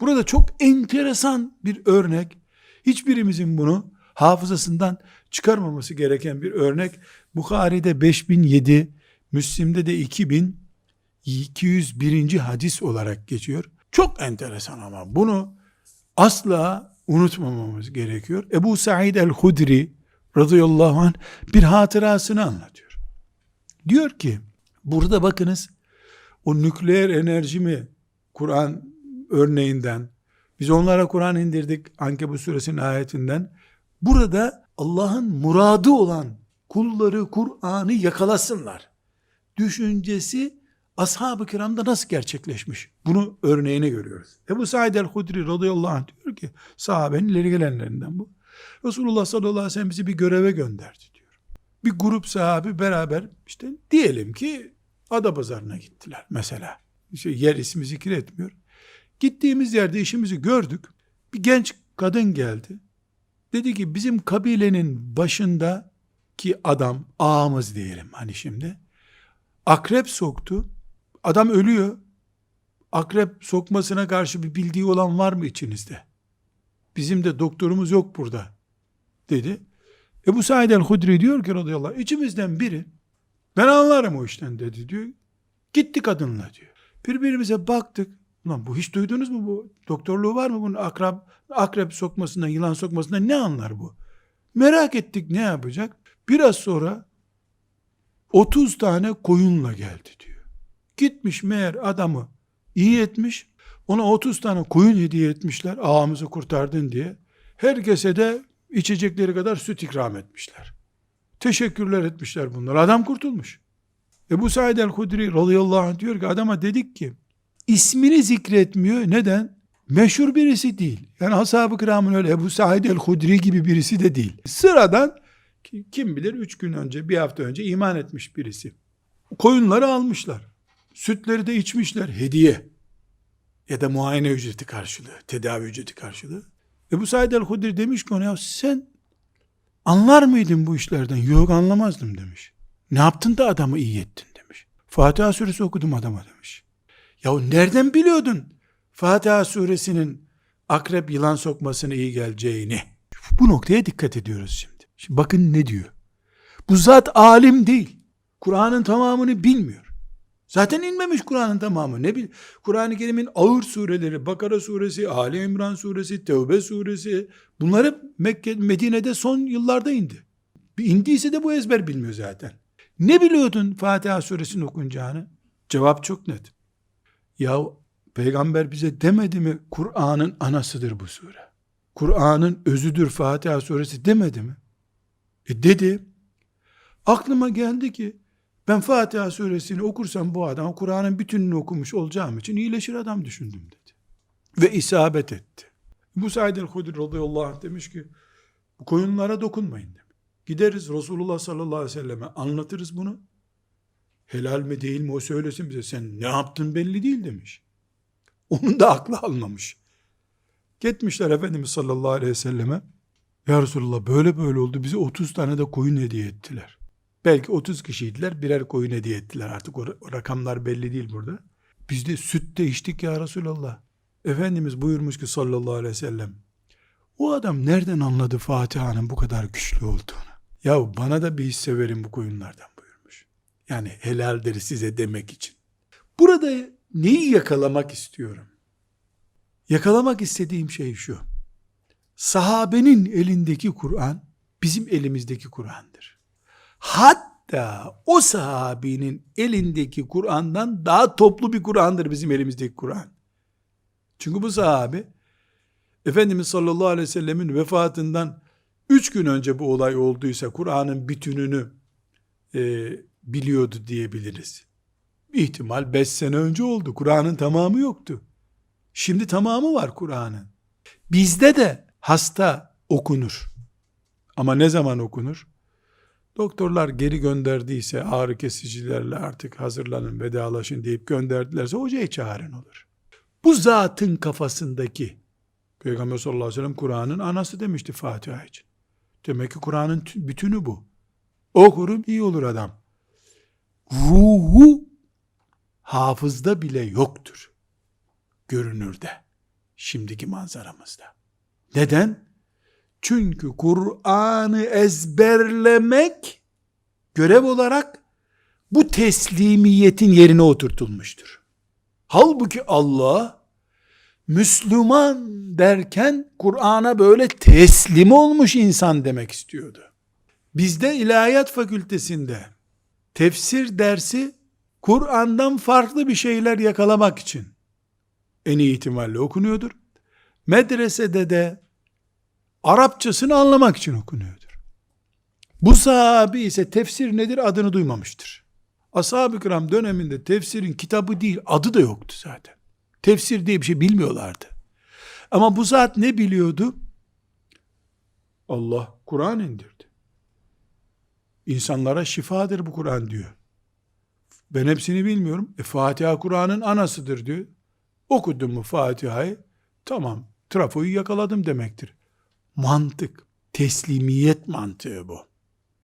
Burada çok enteresan bir örnek. Hiçbirimizin bunu hafızasından çıkarmaması gereken bir örnek. Bukhari'de 5007, Müslim'de de 2201. hadis olarak geçiyor. Çok enteresan ama bunu asla unutmamamız gerekiyor. Ebu Said el-Hudri radıyallahu anh bir hatırasını anlatıyor. Diyor ki burada bakınız o nükleer enerji mi Kur'an örneğinden biz onlara Kur'an indirdik Ankebut suresinin ayetinden burada Allah'ın muradı olan kulları Kur'an'ı yakalasınlar. Düşüncesi ashab-ı kiramda nasıl gerçekleşmiş? Bunu örneğini görüyoruz. Ebu Said el-Hudri radıyallahu anh diyor ki sahabenin ileri gelenlerinden bu. Resulullah sallallahu aleyhi ve sellem bizi bir göreve gönderdi diyor. Bir grup sahabi beraber işte diyelim ki Adapazarı'na gittiler mesela. İşte yer ismi zikretmiyor. Gittiğimiz yerde işimizi gördük. Bir genç kadın geldi. Dedi ki bizim kabilenin başında ki adam ağamız diyelim hani şimdi. Akrep soktu. Adam ölüyor. Akrep sokmasına karşı bir bildiği olan var mı içinizde? Bizim de doktorumuz yok burada dedi. Ebu Said el-Hudri diyor ki radıyallahu anh, içimizden biri ben anlarım o işten dedi diyor. Gitti kadınla diyor. Birbirimize baktık. Ulan bu hiç duydunuz mu bu? Doktorluğu var mı bunun? Akrep, akrep sokmasından, yılan sokmasından ne anlar bu? Merak ettik ne yapacak? Biraz sonra 30 tane koyunla geldi diyor. Gitmiş meğer adamı iyi etmiş. Ona 30 tane koyun hediye etmişler. Ağamızı kurtardın diye. Herkese de içecekleri kadar süt ikram etmişler. Teşekkürler etmişler bunlar. Adam kurtulmuş. Ebu Said el-Hudri radıyallahu anh diyor ki adama dedik ki ismini zikretmiyor. Neden? Meşhur birisi değil. Yani ashab-ı kiramın öyle Ebu Said el-Hudri gibi birisi de değil. Sıradan ki- kim bilir üç gün önce bir hafta önce iman etmiş birisi. Koyunları almışlar. Sütleri de içmişler hediye. Ya da muayene ücreti karşılığı, tedavi ücreti karşılığı. Ebu Said el-Hudri demiş ki ona ya sen anlar mıydın bu işlerden? Yok anlamazdım demiş. Ne yaptın da adamı iyi ettin demiş. Fatiha suresi okudum adama demiş. Ya nereden biliyordun Fatiha suresinin akrep yılan sokmasına iyi geleceğini? Bu noktaya dikkat ediyoruz şimdi. Şimdi bakın ne diyor. Bu zat alim değil. Kur'an'ın tamamını bilmiyor. Zaten inmemiş Kur'an'ın tamamı. Ne bil? Kur'an-ı Kerim'in ağır sureleri, Bakara suresi, Ali İmran suresi, Tevbe suresi, bunlar hep Mekke, Medine'de son yıllarda indi. Bir indiyse de bu ezber bilmiyor zaten. Ne biliyordun Fatiha suresini okunacağını? Cevap çok net. Ya peygamber bize demedi mi Kur'an'ın anasıdır bu sure. Kur'an'ın özüdür Fatiha suresi demedi mi? E dedi. Aklıma geldi ki ben Fatiha suresini okursam bu adam Kur'an'ın bütününü okumuş olacağım için iyileşir adam düşündüm dedi. Ve isabet etti. Bu Said el-Hudri radıyallahu anh demiş ki bu koyunlara dokunmayın demiş. Gideriz Resulullah sallallahu aleyhi ve selleme anlatırız bunu. Helal mi değil mi o söylesin bize. Sen ne yaptın belli değil demiş. Onun da aklı almamış. Gitmişler Efendimiz sallallahu aleyhi ve selleme. Ya Resulullah böyle böyle oldu. Bize 30 tane de koyun hediye ettiler. Belki 30 kişiydiler. Birer koyun hediye ettiler. Artık o, rakamlar belli değil burada. Biz de süt de içtik ya Resulallah. Efendimiz buyurmuş ki sallallahu aleyhi ve sellem. O adam nereden anladı Fatiha'nın bu kadar güçlü olduğunu? Ya bana da bir hisse verin bu koyunlardan. Yani helaldir size demek için. Burada neyi yakalamak istiyorum? Yakalamak istediğim şey şu. Sahabenin elindeki Kur'an bizim elimizdeki Kur'an'dır. Hatta o sahabinin elindeki Kur'an'dan daha toplu bir Kur'an'dır bizim elimizdeki Kur'an. Çünkü bu sahabe Efendimiz sallallahu aleyhi ve sellemin vefatından üç gün önce bu olay olduysa Kur'an'ın bütününü e, biliyordu diyebiliriz. İhtimal beş sene önce oldu. Kur'an'ın tamamı yoktu. Şimdi tamamı var Kur'an'ın. Bizde de hasta okunur. Ama ne zaman okunur? Doktorlar geri gönderdiyse ağrı kesicilerle artık hazırlanın vedalaşın deyip gönderdilerse hocayı çağırın olur. Bu zatın kafasındaki Peygamber sallallahu aleyhi ve sellem Kur'an'ın anası demişti Fatiha için. Demek ki Kur'an'ın tü- bütünü bu. Okurum iyi olur adam. Ruhu hafızda bile yoktur. Görünürde. şimdiki manzaramızda. Neden? Çünkü Kur'an'ı ezberlemek görev olarak bu teslimiyetin yerine oturtulmuştur. Halbuki Allah Müslüman derken Kur'an'a böyle teslim olmuş insan demek istiyordu. Bizde ilahiyat fakültesinde tefsir dersi Kur'an'dan farklı bir şeyler yakalamak için en iyi ihtimalle okunuyordur. Medresede de Arapçasını anlamak için okunuyordur. Bu sahabi ise tefsir nedir adını duymamıştır. Ashab-ı kiram döneminde tefsirin kitabı değil adı da yoktu zaten. Tefsir diye bir şey bilmiyorlardı. Ama bu zat ne biliyordu? Allah Kur'an indirdi. İnsanlara şifadır bu Kur'an diyor. Ben hepsini bilmiyorum. E Fatiha Kur'an'ın anasıdır diyor. Okudum mu Fatiha'yı? Tamam, trafoyu yakaladım demektir. Mantık, teslimiyet mantığı bu.